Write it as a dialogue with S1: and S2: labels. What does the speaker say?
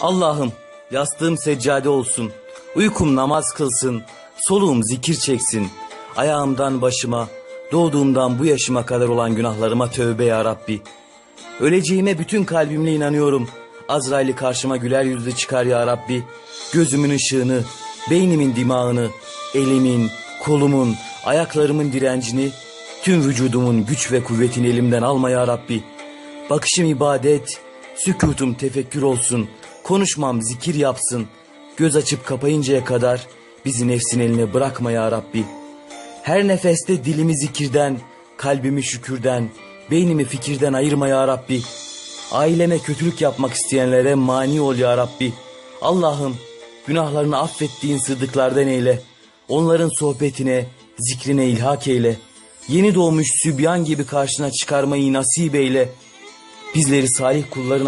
S1: Allah'ım yastığım seccade olsun. Uykum namaz kılsın. Soluğum zikir çeksin. Ayağımdan başıma, doğduğumdan bu yaşıma kadar olan günahlarıma tövbe ya Rabbi. Öleceğime bütün kalbimle inanıyorum. Azrail'i karşıma güler yüzlü çıkar ya Rabbi. Gözümün ışığını, beynimin dimağını, elimin, kolumun, ayaklarımın direncini, tüm vücudumun güç ve kuvvetini elimden alma ya Rabbi. Bakışım ibadet, sükutum tefekkür olsun, konuşmam zikir yapsın. Göz açıp kapayıncaya kadar bizi nefsin eline bırakma ya Rabbi. Her nefeste dilimi zikirden, kalbimi şükürden, beynimi fikirden ayırma ya Rabbi. Aileme kötülük yapmak isteyenlere mani ol ya Rabbi. Allah'ım günahlarını affettiğin sıddıklardan eyle. Onların sohbetine, zikrine ilhak eyle. Yeni doğmuş sübyan gibi karşına çıkarmayı nasip eyle. Bizleri salih kulların